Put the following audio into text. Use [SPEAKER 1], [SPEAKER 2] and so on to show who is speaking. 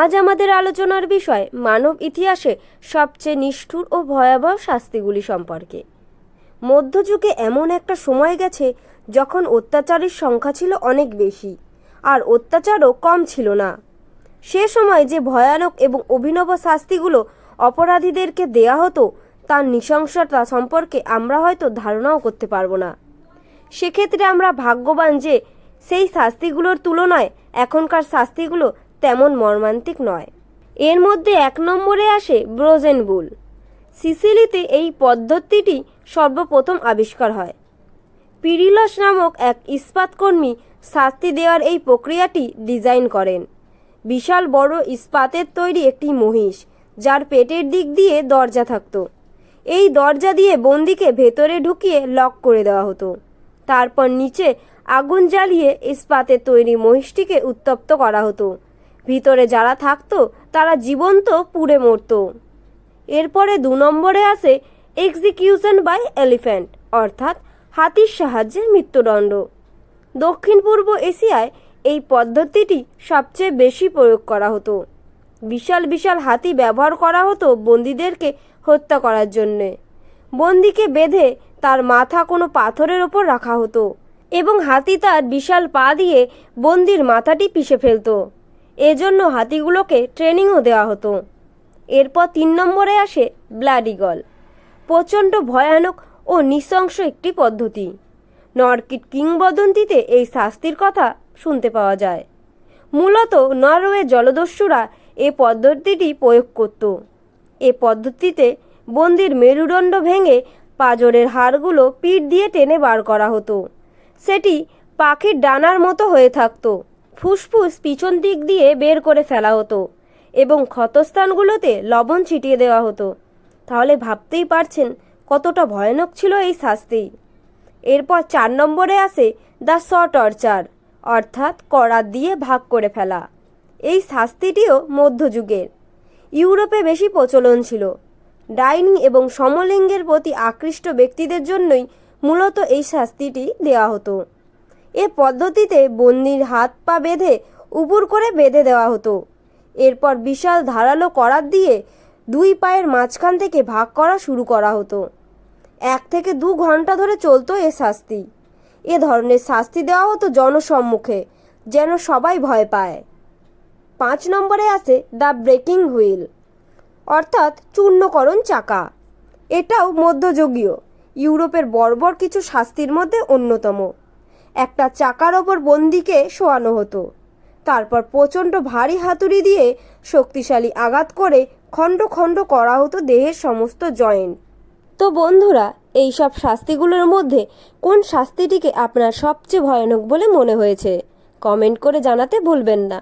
[SPEAKER 1] আজ আমাদের আলোচনার বিষয় মানব ইতিহাসে সবচেয়ে নিষ্ঠুর ও ভয়াবহ শাস্তিগুলি সম্পর্কে। মধ্যযুগে এমন একটা সময় গেছে যখন অত্যাচারের সংখ্যা ছিল অনেক বেশি, আর অত্যাচারও কম ছিল না। সে সময় যে ভয়ানক এবং অভিনব শাস্তিগুলো অপরাধীদেরকে দেয়া হতো, তার নৃশংসতা সম্পর্কে আমরা হয়তো ধারণাও করতে পারব না। সেক্ষেত্রে আমরা ভাগ্যবান যে সেই শাস্তিগুলোর তুলনায় এখনকার শাস্তিগুলো তেমন মর্মান্তিক নয়। এর মধ্যে এক নম্বরে আসে ব্রোজেন বুল সিসিলিতে এই পদ্ধতিটি সর্বপ্রথম আবিষ্কার হয়। পিরিলস নামক এক ইস্পাতকর্মী শাস্তি দেওয়ার এই প্রক্রিয়াটি ডিজাইন করেন। বিশাল বড় ইস্পাতের তৈরি একটি মহিষ, যার পেটের দিক দিয়ে দরজা থাকতো। এই দরজা দিয়ে বন্দিকে ভেতরে ঢুকিয়ে লক করে দেওয়া হতো। তারপর নিচে আগুন জ্বালিয়ে ইস্পাতের তৈরি মহিষটিকে উত্তপ্ত করা হতো। ভিতরে যারা থাকতো, তারা জীবন্ত পুড়ে মরতো। এরপরে দু নম্বরে আসে এক্সিকিউশন বাই এলিফ্যান্ট অর্থাৎ হাতির সাহায্যে মৃত্যুদণ্ড। দক্ষিণ পূর্ব এশিয়ায় এই পদ্ধতিটি সবচেয়ে বেশি প্রয়োগ করা হতো। বিশাল বিশাল হাতি ব্যবহার করা হতো বন্দীদেরকে হত্যা করার জন্যে। বন্দিকে বেঁধে তার মাথা কোনো পাথরের ওপর রাখা হতো এবং হাতি তার বিশাল পা দিয়ে বন্দির মাথাটি পিষে ফেলতো। এজন্য হাতিগুলোকে ট্রেনিংও দেওয়া হতো। এরপর তিন নম্বরে আসে ব্লাডিগল প্রচণ্ড ভয়ানক ও নৃশংস একটি পদ্ধতি। নরকিট কিংবদন্তিতে এই শাস্তির কথা শুনতে পাওয়া যায়। মূলত নরওয়ে জলদস্যুরা এ পদ্ধতিটি প্রয়োগ করত। এ পদ্ধতিতে বন্দির মেরুদণ্ড ভেঙে পাজরের হাড়গুলো পিঠ দিয়ে টেনে বার করা হতো। সেটি পাখির ডানার মতো হয়ে থাকতো। ফুসফুস পিছন দিক দিয়ে বের করে ফেলা হতো এবং ক্ষতস্থানগুলোতে লবণ ছিটিয়ে দেওয়া হতো। তাহলে ভাবতেই পারছেন কতটা ভয়ানক ছিল এই শাস্তি। এরপর চার নম্বরে আসে দ্য শ টর্চার, অর্থাৎ করাত দিয়ে ভাগ করে ফেলা। এই শাস্তিটিও মধ্যযুগের। ইউরোপে বেশি প্রচলন ছিল। ডাইনিং এবং সমলিঙ্গের প্রতি আকৃষ্ট ব্যক্তিদের জন্যই মূলত এই শাস্তিটি দেওয়া হতো। এ পদ্ধতিতে বন্দির হাত পা বেঁধে উপর করে বেঁধে দেওয়া হতো। এরপর বিশাল ধারালো করাত দিয়ে দুই পায়ের মাঝখান থেকে ভাগ করা শুরু করা হতো। এক থেকে দু ঘণ্টা ধরে চলতো এ শাস্তি। এ ধরনের শাস্তি দেওয়া হতো জনসম্মুখে, যেন সবাই ভয় পায়। পাঁচ নম্বরে আছে দ্য ব্রেকিং হুইল, অর্থাৎ চূর্ণকরণ চাকা। এটাও মধ্যযুগীয়, ইউরোপের বর্বর কিছু শাস্তির মধ্যে অন্যতম। একটা চাকার ওপর বন্দিকে শোয়ানো হতো। তারপর প্রচণ্ড ভারী হাতুড়ি দিয়ে শক্তিশালী আঘাত করে খণ্ড খণ্ড করা হতো দেহের সমস্ত জয়েন্ট। তো বন্ধুরা, এই সব শাস্তিগুলোর মধ্যে কোন শাস্তিটিকে আপনার সবচেয়ে ভয়ানক বলে মনে হয়েছে? কমেন্ট করে জানাতে ভুলবেন না।